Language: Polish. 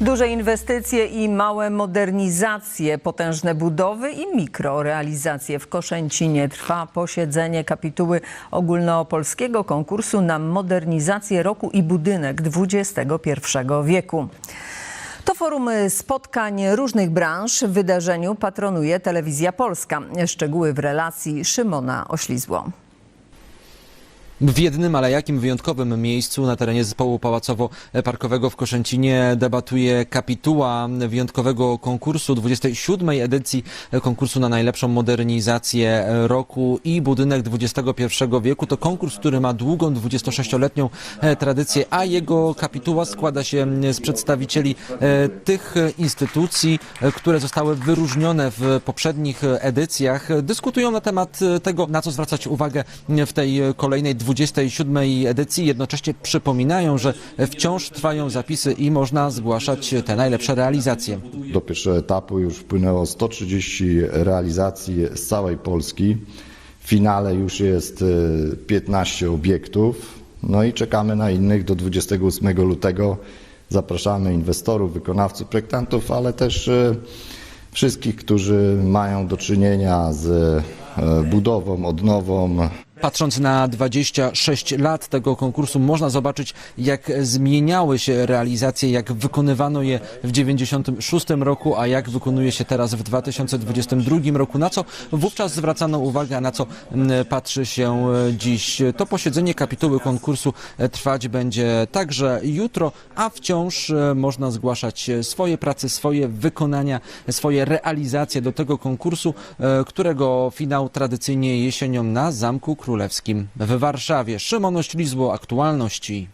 Duże inwestycje i małe modernizacje, potężne budowy i mikrorealizacje. W Koszęcinie trwa posiedzenie kapituły ogólnopolskiego konkursu na modernizację roku i budynek XXI wieku. To forum spotkań różnych branż w wydarzeniu patronuje Telewizja Polska. Szczegóły w relacji Szymona Oślizło. W jednym, ale jakim wyjątkowym miejscu na terenie zespołu pałacowo-parkowego w Koszęcinie debatuje kapituła wyjątkowego konkursu 27. edycji konkursu na najlepszą modernizację roku i budynek XXI wieku. To konkurs, który ma długą 26-letnią tradycję, a jego kapituła składa się z przedstawicieli e, tych instytucji, e, które zostały wyróżnione w poprzednich edycjach. Dyskutują na temat tego, na co zwracać uwagę w tej kolejnej 27 edycji. Jednocześnie przypominają, że wciąż trwają zapisy i można zgłaszać te najlepsze realizacje. Do pierwszego etapu już wpłynęło 130 realizacji z całej Polski. W finale już jest e, 15 obiektów. No i czekamy na innych do 28 lutego. Zapraszamy inwestorów, wykonawców, projektantów, ale też e, wszystkich, którzy mają do czynienia z e, budową, odnową, Patrząc na 26 lat tego konkursu, można zobaczyć, jak zmieniały się realizacje, jak wykonywano je w 96 roku, a jak wykonuje się teraz w 2022 roku. Na co wówczas zwracano uwagę, a na co mm, patrzy się e, dziś. To posiedzenie kapituły konkursu e, trwać będzie także jutro, a wciąż e, można zgłaszać swoje prace, swoje wykonania, swoje realizacje do tego konkursu, którego finał tradycyjnie jesienią na Zamku Królewskim w Warszawie. Szymon Oślizło, aktualności.